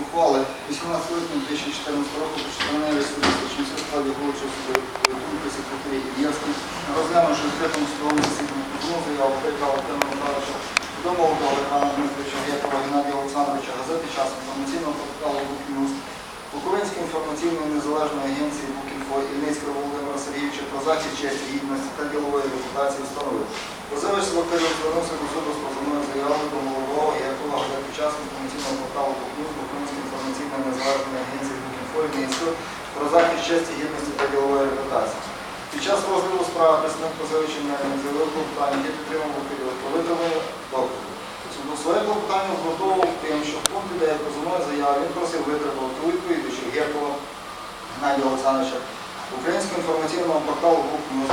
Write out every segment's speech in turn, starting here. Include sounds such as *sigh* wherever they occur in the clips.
Ухвали. 18 липня 2014 року постановляє суду Сочинця в складі Голчого суду Тунки секретарі Ільєвський, розглянувши в відкритому судовому засіданні позовну заяву Петра Володимира Михайловича, відомого до Олександра Дмитровича Гекова Геннадія Олександровича, газети «Час» інформаційного порталу «Букнюз», Буковинської інформаційної незалежної агенції «Букінфо» Ільницького Володимира Сергійовича про захист честі, гідності та ділової репутації встановив. Позивач Свакиров звернувся до суду з позовною заявою до молодого Якова газети «Час» інформаційного порталу «Букнюз», Буковинської інформаційної незалежної агенції «Букінфо» Ільницького про захист честі, гідності та ділової репутації. Під час розгляду справи представник позивача не заявив клопотання, де підтримав період про витримання доказу. Суду своє клопотання обґрунтовував тим, що в пункті 9 позовної заяви він просив витримати Геннадія Олександровича, Українського інформаційного порталу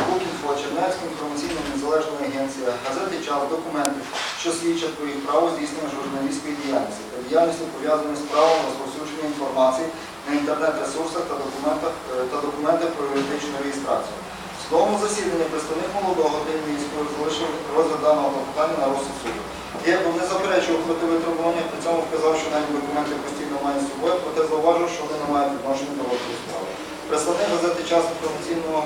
Букінфо, Чернецької інформаційної незалежної агенції, газети «Час» документів, що свідчать про їх право здійснення журналістської діяльності та діяльності пов'язаної з правом розповсюдження інформації на інтернет-ресурсах та документах е, та документах про юридичну реєстрацію. В судовому засіданні представник молодого Тимійського залишив розгляд даного клопотання на розсуд суду. Герков не заперечував проти витребування, при цьому вказав, що навіть документи постійно має з собою, проте зауважив, що вони не мають відношення до розгляду справи. Представник газети «Час» інформаційного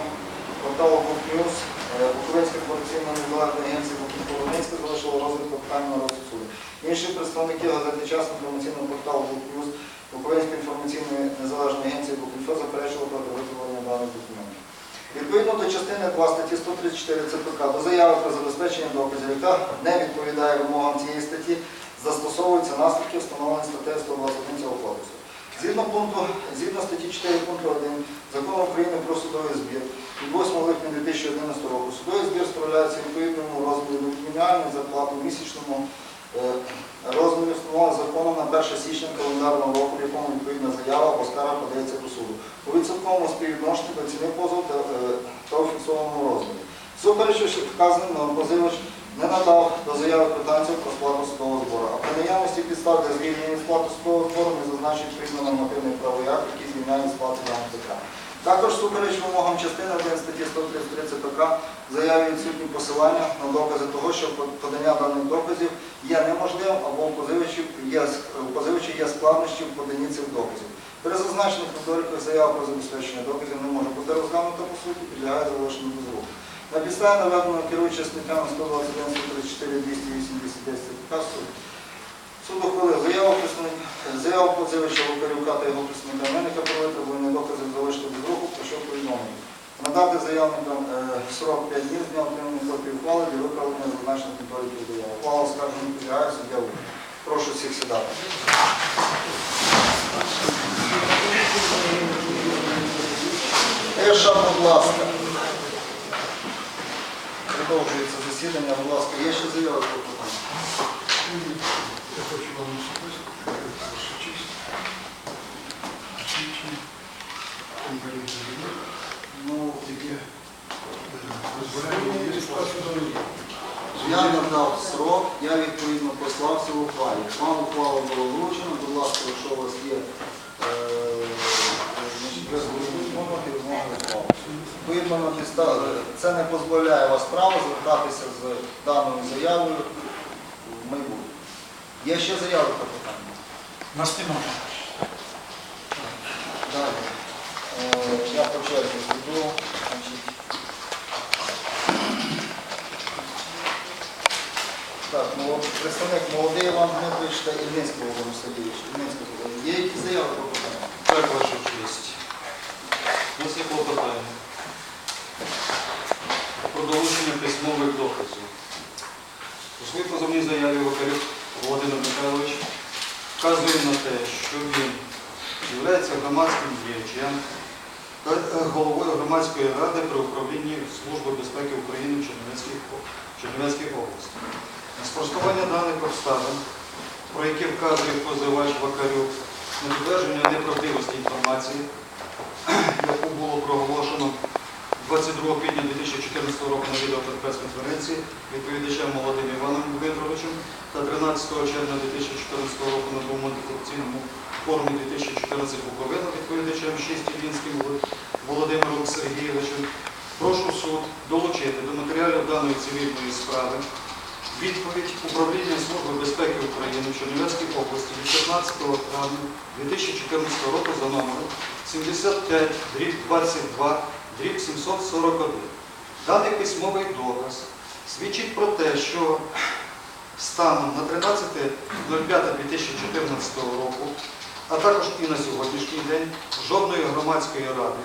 порталу «Букнюз», е, Буковинська інформаційна незалежна агенція Букінфо-Волинська залишила розгляд клопотання на розсуд. Інші представники газети «Час» інформаційного порталу «Букнюз», Буковинської інформаційної незалежної агенції «Букінфо» заперечили проти витребування даних документів. Відповідно до частини 2 статті 134 ЦПК до заяви про забезпечення доказів, яка не відповідає вимогам цієї статті, застосовуються наслідки, встановлені статтею 121 цього кодексу. Згідно пункту, згідно статті 4 пункту 1 Закону України про судовий збір від 8 липня 2011 року судовий збір справляється відповідному розмірі до мінімальної зарплати в місячному е, розмірі встановленого законом на 1 січня календарного року, в якому відповідна заява або скарга подається до суду. У відсотковому співвідношенні до ціни позову та, е, та у фіксованому розмірі. Суперечивши вказаним позивач не надав до заяви квитанцію про сплату судового збору, а при наявності підстав для звільнення від сплати судового збору не зазначить прийняв нормативний правовий акт, який звільняє від сплати даного питання. Також супереч вимогам частини 1 статті 133 ЦПК заяві відсутні посилання на докази того, що подання даних доказів є неможливим або у є, у є складнощі в поданні цих доказів. При зазначених недоліках заява про забезпечення доказів не може бути розглянута по суті, підлягає заголошенню без руху. На підставі наведеного керуючи статтями 121, 134, 208, 210 ЦПК суд. Суд ухвалив заяву заяву позивача Лукарюка та його представника Мельника про витребування доказів залишити без руху, про що повідомлено. Надати заявникам е, срок 5 днів з дня отримання копії ухвали для виправлення зазначених недоліків заяви. Ухвала оскарження підлягає суддя. Прошу всіх сідати. Перша, будь ласка. Продовжується засідання, будь ласка, є ще заяви про питання? Я хочу вам особисто, ваша честь, конкуренції, Ну, яке дозволяє є сплату я надав срок, я відповідно послався в ухвалі. Вам ухвала була вручена, будь ласка, якщо у вас є значить, ви звернути вимоги ухвали. Відповідно, на підстав- це не дозволяє вас право звертатися з даною заявою. Є ще заяви про питання? Не може. Далі. Е, Я по черзі веду. Значить, Так, ну, представник молодий Іван Дмитрович та Ільницький Володимир Сергійович. Ільницький Володимир. Є якісь заяви про питання? Так, ваша честь. У нас є клопотання про долучення письмових доказів. У своїй позовній заяві Вакарюк Володимир Михайлович вказує на те, що він є громадським діячем, е, головою громадської ради при управлінні Служби безпеки України Чернівецькій, області. На спростування даних обставин, про які вказує позивач Вакарюк, на підтвердження неправдивості інформації, *clears throat* яку було проголошено 22 квітня 2014 року на відеоконференції відповідачем Молодим Іваном Дмитровичем та 13 червня 2014 року на другому антикорупційному форумі 2014 Буковина відповідачем 6 Ілінським Володимиром Сергійовичем. Прошу суд долучити до матеріалів даної цивільної справи відповідь Управління Служби безпеки України в Чернівецькій області від 15 травня 2014 року за номером 75 дріб 22 дріб 741. Даний письмовий доказ свідчить про те, що станом на 13.05.2014 року, а також і на сьогоднішній день, жодної громадської ради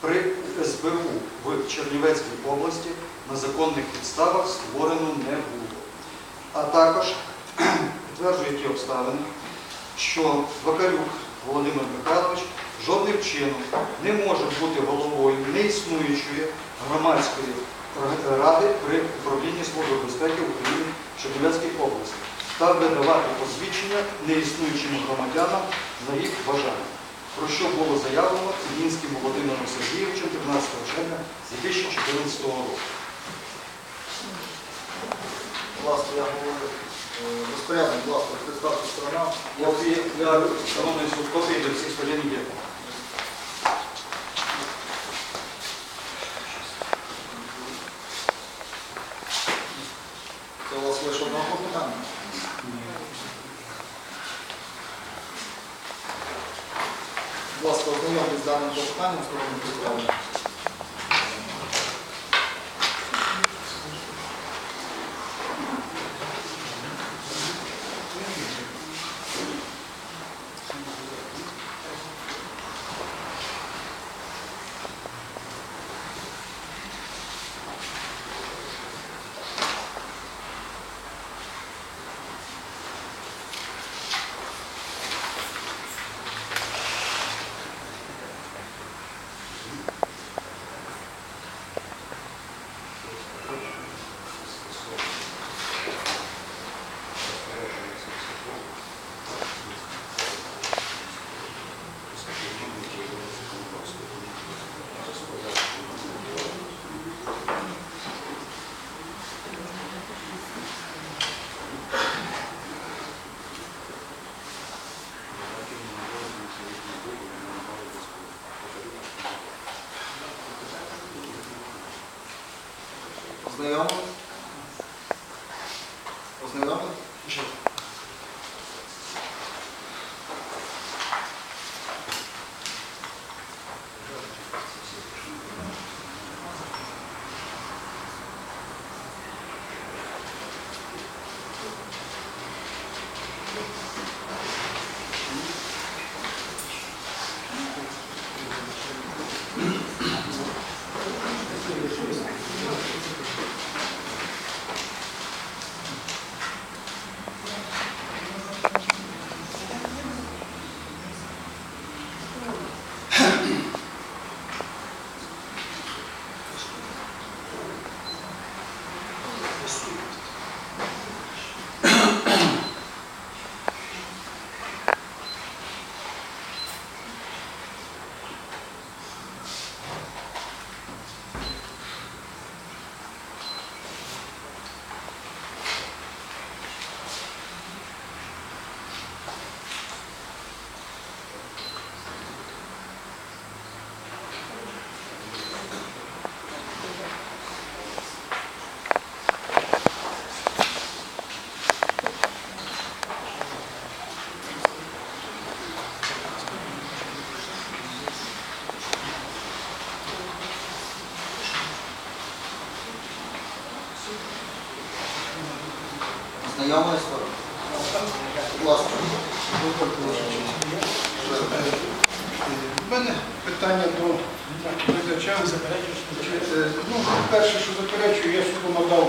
при СБУ в Чернівецькій області на законних підставах створено не було. А також *clears throat* підтверджує ті обставини, що Вакарюк Володимир Михайлович жодним чином не може бути головою неіснуючої громадської ради при управлінні Служби безпеки України в Чернівецькій області та видавати посвідчення неіснуючим громадянам на їх бажання, про що було заявлено Ілінським Володимиром Сергійовичем 15 червня 2014 року. Ласка, я говорю е, розпорядник, будь ласка, представте сторона. Копії, я, шановний суд, копії до всіх сторін є. Це у вас лише одного питання. Будь ласка, ознайомтесь з даним Ознайомились сторони? У мене питання до глядача. Е, Ну, перше, що заперечую, я суду надав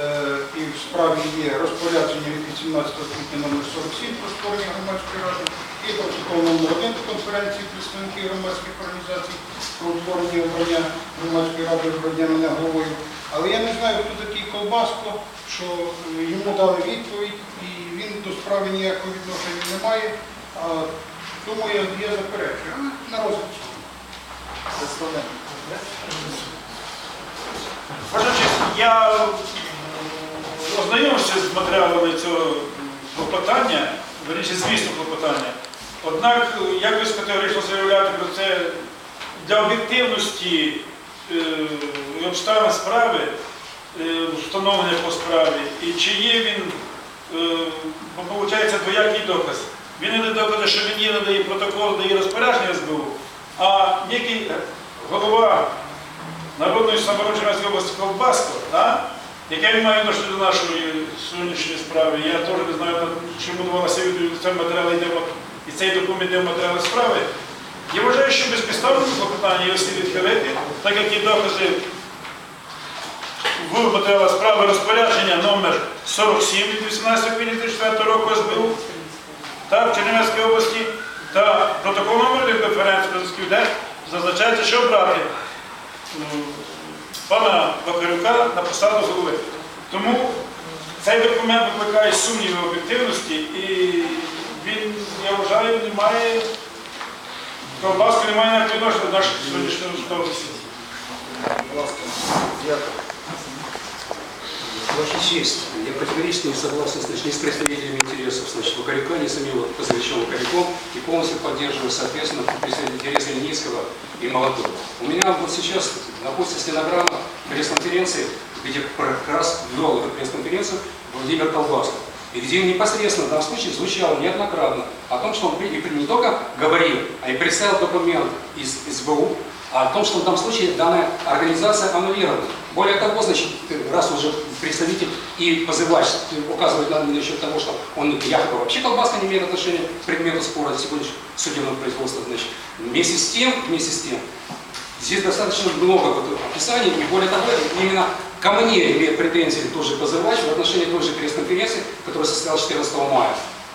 е, і в справі є розпорядження від 18 квітня номер 47 про створення громадської ради і протокол номер 1 конференції представників громадських організацій про утворення обрання громадської ради обрання мене головою. Але я не знаю, хто такий Колбаско, що е, йому дали відповідь, і він до справи ніякого відношення не має. Тому я, я заперечую. На. Представник. Я ознайомився з матеріалами цього клопотання, верніше змісту клопотання. Однак якось категорично заявляти про це для об'єктивності е, обставин справи, е, встановлення по справі, і чи є він, е, бо виходить двоякий доказ. Він не доказує, що він є, надає протокол, дає розпорядження СБУ, а який голова Народної самооборони області Ковбаско, да? яке він має відношення до нашої сьогоднішньої справи. Я теж не знаю, чи будувалося цей матеріал йде і цей документ йде в матеріали справи. Я вважаю, що безпідставне клопотання його відхилити, так як і докази в матеріалах справи розпорядження номер 47 від 18 квітня 2004 року СБУ та в Чернівецькій області та протокол номер конференції президентських, де зазначається, що обрати пана Бакарюка на посаду голови. Тому цей документ викликає сумніви об'єктивності і він, я вважаю, не має Колбаска не має ніякого відношення до нашого сьогоднішнього судового засідання. Будь ласка, дякую. Ваша честь, я категорически не согласен значит, ни с представителями интересов значит, Вакарюка, ни с самим позывачом Вакарюком и полностью поддерживаю, соответственно, представителей интереса Ленинского и Молотова. У меня вот сейчас находится стенограмма пресс-конференции, где как раз вел эту пресс-конференцию Владимир Колбасков. И где непосредственно в данном случае звучало неоднократно о том, что он не только говорил, а и представил документ из СБУ о том, что в данном случае данная организация аннулирована. Более того, значит, раз уже представитель и позывач указывает на насчет того, что он якобы вообще колбаска не имеет отношения к предмету спора сегодняшнего судебного производства, значит, вместе с тем, вместе с тем, Здесь достаточно много вот описаний, и более того, именно ко мне имеет претензии тоже позывач в отношении той же пресс-конференции, которая состоялась 14 мая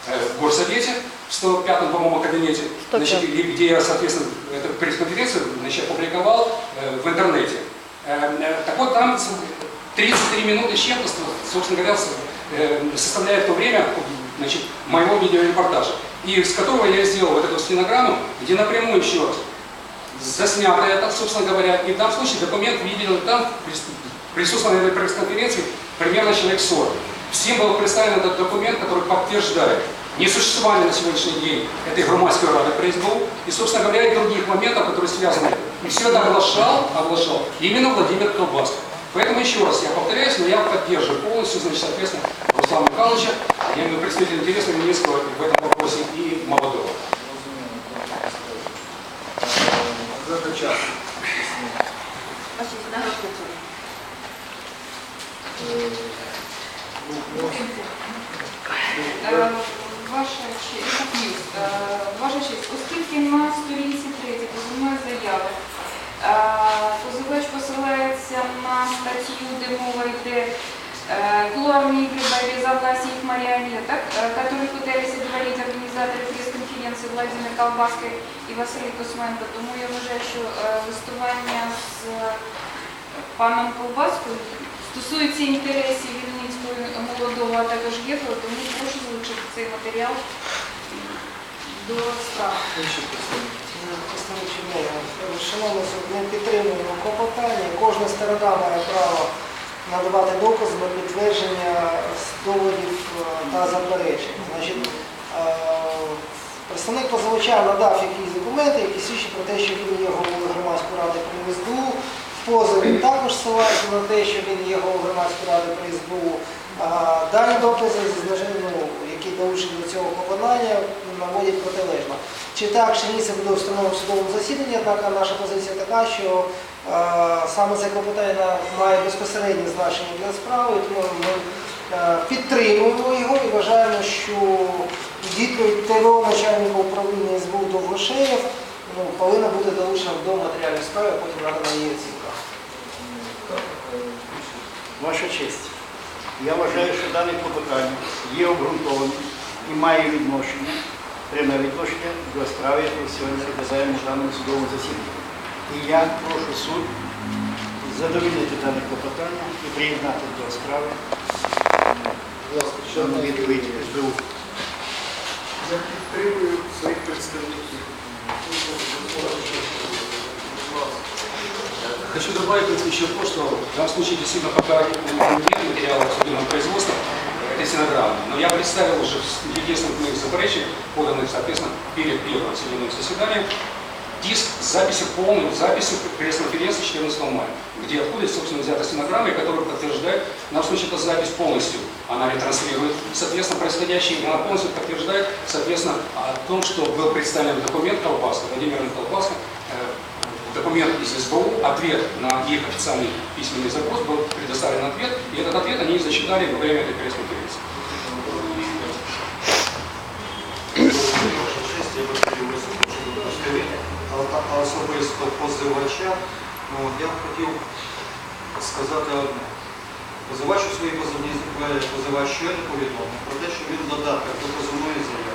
э, в Горсовете, в 105-м, по-моему, кабинете, значит, где я, соответственно, эту пресс-конференцию значит, опубликовал э, в интернете. Э, Так вот, там 33 минуты с чем-то, собственно говоря, составляет то время значит, моего видеорепортажа, и с которого я сделал вот эту стенограмму, где напрямую еще раз заснято это, собственно говоря, и в данном случае документ видел там, прис- присутствовал на этой пресс-конференции примерно человек 40. Всем был представлен этот документ, который подтверждает несуществование на сегодняшний день этой громадской рады при и, собственно говоря, и других моментов, которые связаны. И все это оглашал, оглашал именно Владимир Колбасков. Поэтому еще раз я повторяюсь, но я поддерживаю полностью, значит, соответственно, Руслана Михайловича, я имею представителя интереса Минского в этом вопросе Ваша честь, Плюс. Е, ваша честь, оскільки на сторінці 3 позивної заяви е, позивач посилається на статтю, де мова йде э, кулуарные игры в борьбе за власть и их марионеток, э, которые пытались отговорить организаторы пресс-конференции Владимир Колбаской і Василь Косменко. Тому я вважаю, що е, листування з паном Колбаскою стосується інтересів Вільницького молодого, а також євро, тому прошу залучити цей матеріал до справи. Чернігова. Шановні суд, ми підтримуємо клопотання. Кожна сторона має право надавати докази на підтвердження доводів е, та заперечень. Значить, е, представник позивача надав якісь документи, які свідчать про те, що він є головою громадської ради при СБУ. В позові також ссилається на те, що він є головою громадської ради при СБУ. А Дані докази, ну, які долучені до цього клопотання, наводять протилежно. Чи так, чи ні, це буде встановлено в судовому засіданні, однак наша позиція така, що саме це клопотання має безпосереднє значення для справи, тому ми підтримуємо його і вважаємо, що відповідь ТРО начальника управління СБУ Довгошеєв ну, повинна бути долучена до матеріалів справи, а потім надана її оцінка. Ваша честь, я вважаю, що дане клопотання є обґрунтованим і має відношення, пряме відношення до справи, яку сьогодні розглядаємо в даному судовому засіданні. І я прошу суд задовольнити дане клопотання і приєднати до справи ще відповідь СБУ. Я підтримую своїх представників. Хочу добавить еще то, что в данном случае действительно пока нет материала судебного производства этой стенограммы. Но я представил уже единственных моих заперечий, поданных, соответственно, перед первым судебным заседанием, диск с записью полной, с записью пресс-конференции 14 мая, где отходит, собственно, взята стенограмма, которая подтверждает, в нашем случае это запись полностью, она ретранслирует, соответственно, происходящее, она полностью подтверждает, соответственно, о том, что был представлен документ Колпаска, Владимир Колпаска, э, документ из СБУ, ответ на их официальный письменный запрос, был предоставлен ответ, и этот ответ они зачитали во время этой пресс-конференции. Ваша честь, я би хотів висловити свою точку зору, а- а особисто позивача. Ну, я б хотів сказати одне. Позивач у своїй позивній заяві позивач щойно повідомив про те, що він додаток до позивної заяви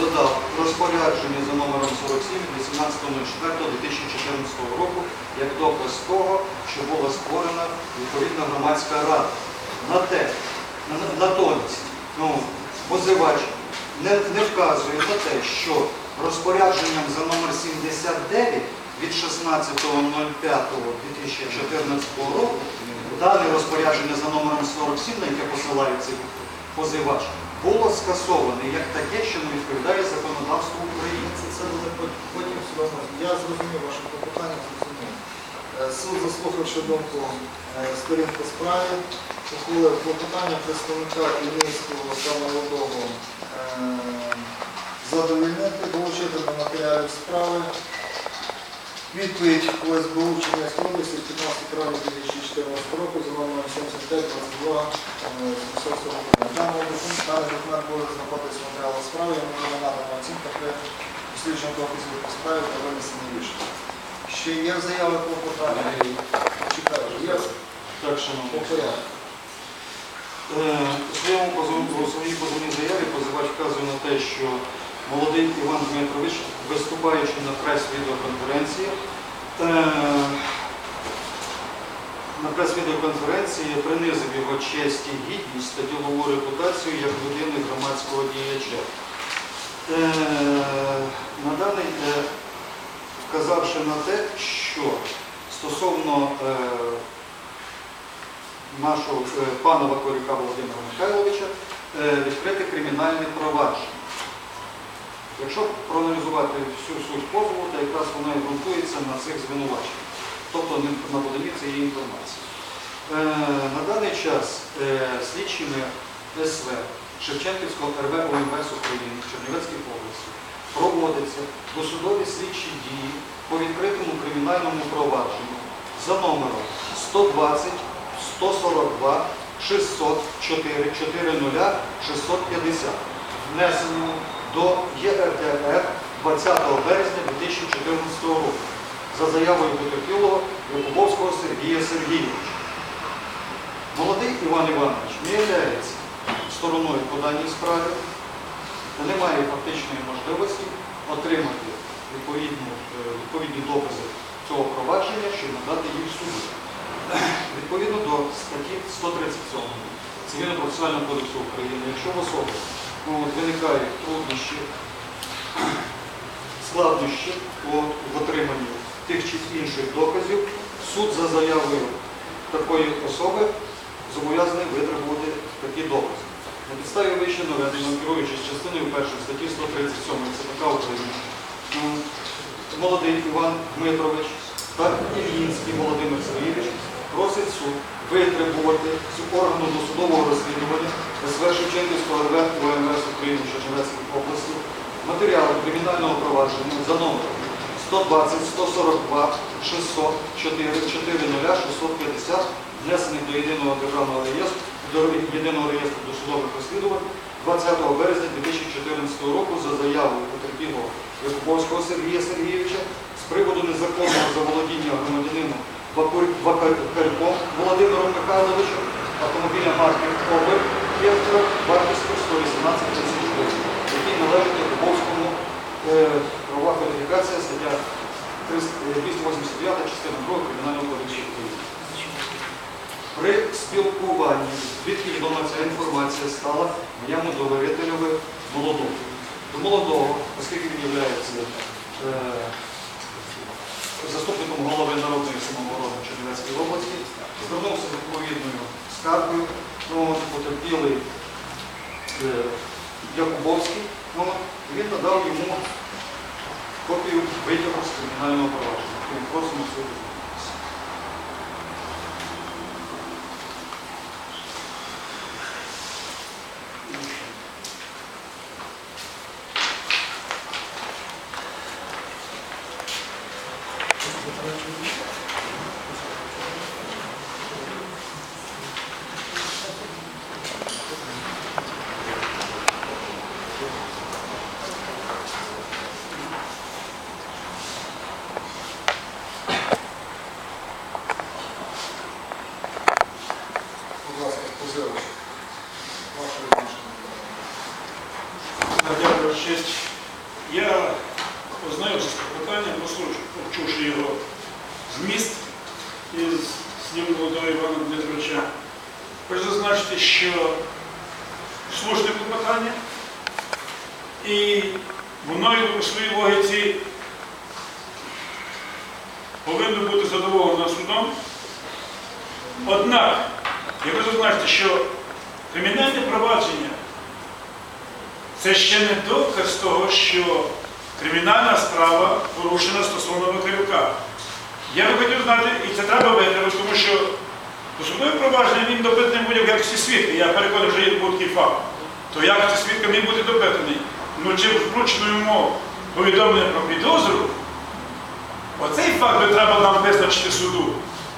додав розпорядження за номером 47 18.04.2014 року як доказ того, що була створена відповідна громадська рада. На те, натомість, ну, позивач не, не вказує на те, що розпорядженням за номер 79 від 16.05.2014 року дане розпорядження за номером 47, на яке посилається позивач, було скасоване як таке, що не відповідає законодавству України. Це, це буде потім все одно. Я зрозумів ваше клопотання, зрозумів. Е, Суд, заслухавши думку е, сторін по справі, ухвалив клопотання представника Ільницького та молодого е, задовольнити, долучити до матеріалів справи. Відповідь ОСБУ Чернівської області 15 травня 2014 року за номером 7522 Даний документ даний документ буде знаходитися в матеріалах справи, йому буде надана оцінка при дослідженні доказів по справі та винесення рішення. Ще є заяви клопотання? Чекаю, є Так, по шановні. У своєму позов- у своїй позовній заяві позивач вказує на те, що молодий Іван Дмитрович, виступаючи на прес-відеоконференції, е, на прес-відеоконференції принизив його честь і гідність та ділову репутацію як людини громадського діяча. Е, На даний, е, вказавши на те, що стосовно е, нашого пана Вакорюка Володимира Михайловича відкрити кримінальне провадження. Якщо проаналізувати всю суть позову, то якраз вона і ґрунтується на цих звинуваченнях, тобто на поданні цієї інформації. Е, На даний час е, слідчими СВ Шевченківського РВ ОМВС України Чернівецькій області проводяться досудові слідчі дії по відкритому кримінальному провадженню за номером 120 142 604 40 650, внесеному до ЄРДР 20 березня 2014 року за заявою потерпілого Якубовського Сергія Сергійовича. Молодий Іван Іванович не є стороною по даній справі та не має фактичної можливості отримати відповідну, е, відповідні докази цього провадження, щоб надати їх суду. Відповідно до статті 137 Цивільно-процесуального кодексу України, якщо в особи ну, виникають труднощі, складнощі от, в отриманні тих чи інших доказів, суд за заявою такої особи зобов'язаний витребувати такі докази. На підставі вище наведено, керуючись частиною першої статті 137 ЦПК України, молодий Іван Дмитрович та Ільїнський Володимир Сергійович просить суд витребувати з органу досудового розслідування СВ Шевченківського РВ УМС України Чернівецькій області матеріали кримінального провадження за номером 120 142 600 440 650 внесених до єдиного державного реєстру до єдиного реєстру досудових розслідувань 20 березня 2014 року за заявою потерпілого Якубовського Сергія Сергійовича з приводу незаконного заволодіння громадянина Вакур- Вакарюком Володимиром Михайловичем автомобіля марки Обер вартістю 118 тисяч гривень, який належить Якубовському е, правова кваліфікація стаття 289 частина 2 Кримінального кодексу України. При спілкуванні, звідки відома ця інформація стала моєму довірителеві молодому. До молодого, оскільки він є заступником голови народної самооборони Чернівецької області, звернувся з відповідною скаргою, ну, потерпілий е, Якубовський, ну, і він надав йому Видео просто не на него пожалуйста. Космос. Слушне питання, і у своїй логіці повинно бути задоволено судом. Однак, я хочу зазначити, що кримінальне провадження це ще не доказ того, що кримінальна справа порушена стосовно Вакарюка. Я би хотів знати, і це треба виявити, тому що досудове провадження він допитаний буде в якості свідка. Я переконаний, що є був такий факт. То в якості свідка він буде допитаний. Ну чи вручну йому повідомлення про підозру, оцей факт би треба нам визначити суду.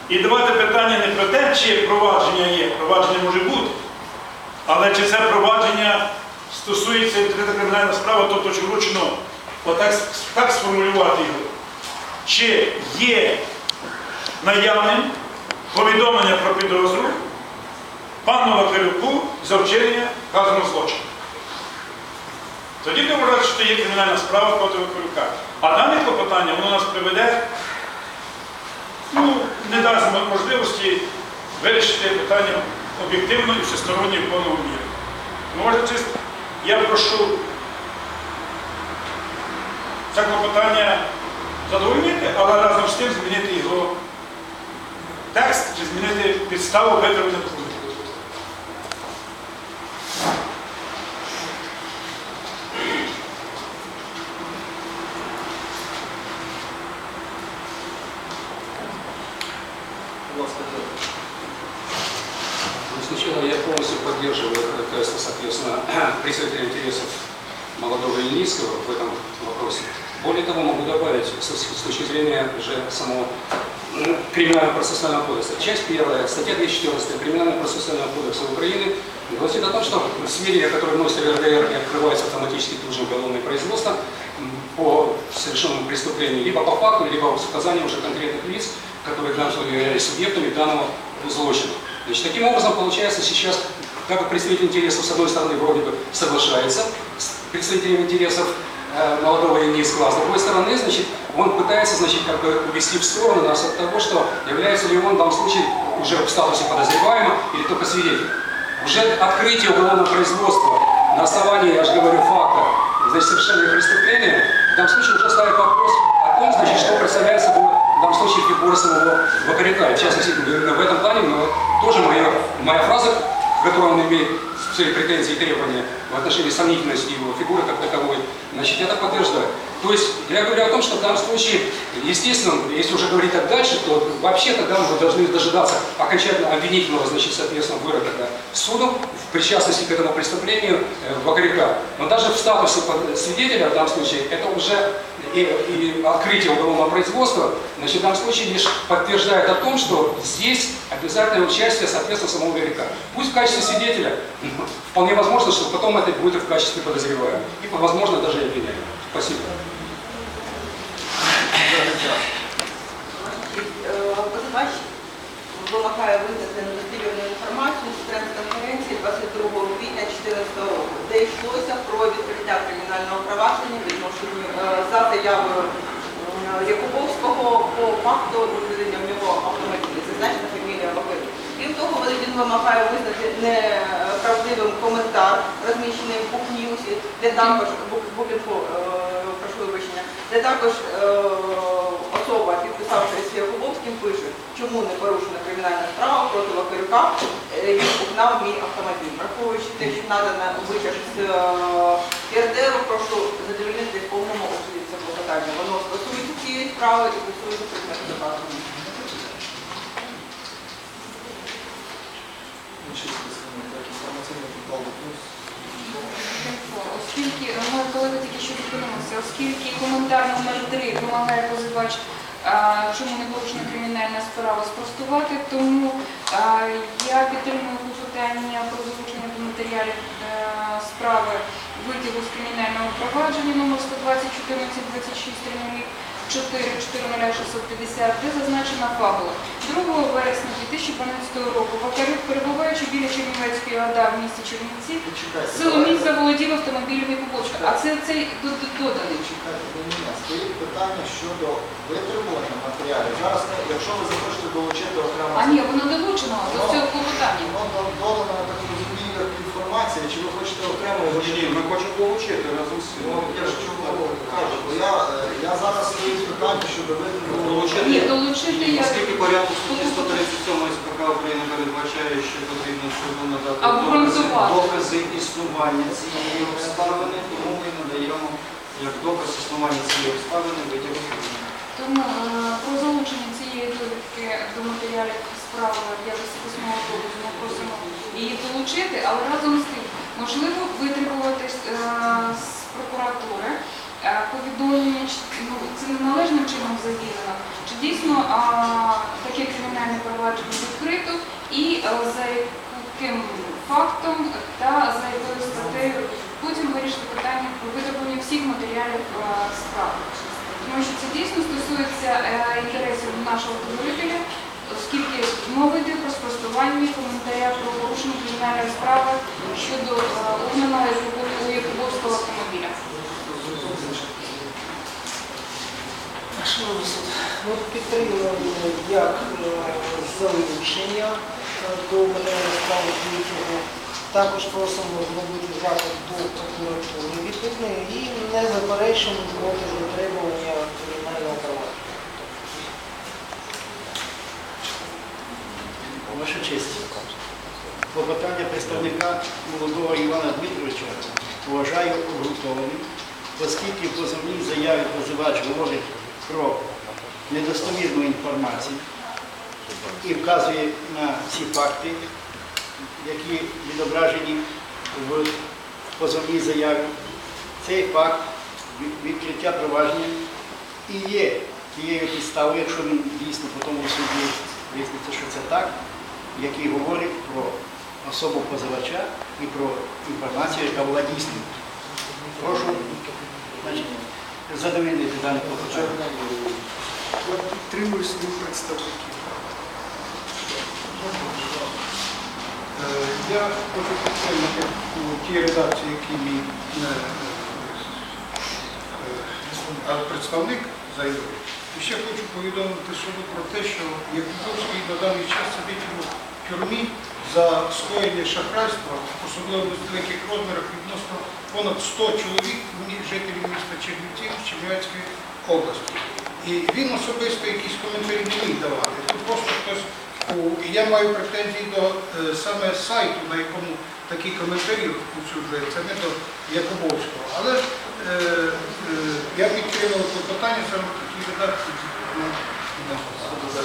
І давати питання не про те, чи провадження є, провадження може бути. Але чи це провадження стосується відкрита кримінальна справа, тобто чи вручено, отак так сформулювати його, чи є наявним повідомлення про підозру пану Вакарюку за вчинення вказаного злочину. Тоді не вважати, що є кримінальна справа проти Вакарюка. А дане клопотання воно нас приведе, ну, не дасть можливості вирішити питання об'єктивно і всесторонньо в повному мірі. Може, я прошу це клопотання задовольнити, але разом з тим змінити його текст чи змінити підставу витримання документів. Будь ласка, Федорович. Ну, Сначала я полностью поддерживаю ходатайство, соответственно, *clears throat* представителя интересов молодого Ильницкого в этом вопросе. Более того, могу добавить с, точки зрения уже самого м, Криминального процессуального кодекса. Часть первая, статья 214 Криминального процессуального кодекса Украины гласит о том, что сведения, которые в РДР и открываются автоматически тут же уголовное производство по совершенному преступлению либо по факту, либо с указанием уже конкретных лиц, которые случае являлись субъектами данного злочина. Значит, таким образом, получается сейчас, как представитель интересов, с одной стороны, вроде бы соглашается представителем интересов э, молодого и низкого, а с другой стороны, значит, он пытается, значит, как бы увести в сторону нас от того, что является ли он в данном случае уже в статусе подозреваемого или только свидетелем. Уже открытие уголовного производства на основании, я же говорю, факта, значит, совершения преступления, в данном случае уже ставит вопрос о том, значит, что представляет собой в данном случае фигура самого Вакаряка. И В частности, в этом плане но тоже моя, моя фраза, в которой он имеет свои претензии и требования в отношении сомнительности его фигуры как таковой, значит, это подтверждает. То есть я говорю о том, что в данном случае, естественно, если уже говорить так дальше, то вообще тогда мы должны дожидаться окончательно обвинительного, значит, соответственно, вырока да, суду в причастности к этому преступлению э, Вакаряка. Но даже в статусе свидетеля в данном случае это уже и, и открытие уголовного производства, значит, в данном случае лишь подтверждает о том, что здесь обязательное участие, соответственно, самого Вакаряка. Пусть в качестве свидетеля, вполне возможно, что потом это будет и в качестве подозреваемого. И, возможно, даже и обвиняемого. Спасибо. Позивач вимагає визнати недостовірну інформацію з прес-конференції 22 квітня 2014 року, де йшлося про відкриття кримінального провадження відношенню е, за заявою Якубовського по факту виведення в нього автомобіля. Зазначена фамілія Бакир. Крім того, він вимагає визнати неправдивим коментар, розміщений в Букньюсі, де також Букінфо, е, прошу вибачення, де також е, особа, підписавшись Якубовським, потім пише, чому не порушена кримінальна справа проти Вакарюка, е, він угнав мій автомобіль. Враховуючи те, що надана витяг з е, ЄРДРу, прошу задовольнити в повному обсязі це клопотання. Воно стосується цієї справи і стосується предмету доказування. Оскільки е, моя колега тільки що зупинилася, оскільки коментар номер 3 вимагає позивач, чому не порушена кримінальна справа спростувати, тому я підтримую клопотання про залучення до матеріалів е, справи виділу з кримінального провадження номер 120 14 26 4 650, де зазначена фабула. 2 вересня 2012 року Вакарюк, перебуваючи біля Чернівецької ОДА в місті Чернівці, Силоміць заволодів автомобільними побочками. А це цей до- до- доданий. Стоїть питання щодо витребування матеріалів. Зараз, якщо ви захочете долучити окремо... А ні, воно долучено до цього клопотання. Воно додано, я так розумію, як інформація, чи ви хочете окремо його Ні, ми хочемо долучити разом з цим. Ну, я ж чому кажу, бо я, е, я зараз стоїть питання щодо витребування... Долучити. Ні, долучити я... Оскільки порядок статті 137 СПК України передбачає, що потрібно суду надати Обґрунтувати. докази існування цієї обставини, тому ми надаємо як доказ існування цієї обставини витяг. Тому е, про залучення цієї довідки до матеріалів справи якості письмового доказу ми просимо її долучити, але разом з тим можливо витребувати е, з прокуратури е, повідомлення, ну, це неналежним чином завірено, чи дійсно таке кримінальне провадження відкрито і за яким фактом та за якою статтею потім вирішити питання про витреблення всіх матеріалів е, справи. Тому що це дійсно стосується е, інтересів нашого дозволителя, оскільки мова йде про спростування коментаря про порушення кримінальної справи щодо е, угнаного у Якубовського автомобіля. Шановний суд, як залучення до матеріалів справи. Також просимо зробити запит до прокуратури відповідної і не заперечуємо проти затримування кримінального провадження. Ваша честь. Клопотання представника молодого Івана Дмитровича вважаю обґрунтованим, оскільки в позовній заяві позивач говорить про недостовірну інформацію і вказує на ці факти, які відображені в позовній заяві. Цей факт відкриття провадження і є тією підставою, якщо він дійсно по тому суді виясниться, що це так, який говорить про особу позивача і про інформацію, яка була дійсною. Прошу значить, задовільнити дане клопотання. Я підтримую своїх представників. Е, Я хочу підтримати у тій редакції, які мій е, е, представник заявив. І ще хочу повідомити суду про те, що Якубовський на даний час сидить у тюрмі за скоєння шахрайства, особливо в великих розмірах відносно понад 100 чоловік, жителів міста Чернівців Чернівецької області. І він особисто якісь коментарі не міг давати. Тут просто хтось і я маю претензії до е, саме сайту, на якому такі коментарі розповсюджує, це не до Якубовського. Але е, е, я відкривав це питання саме такі такій редакції. Це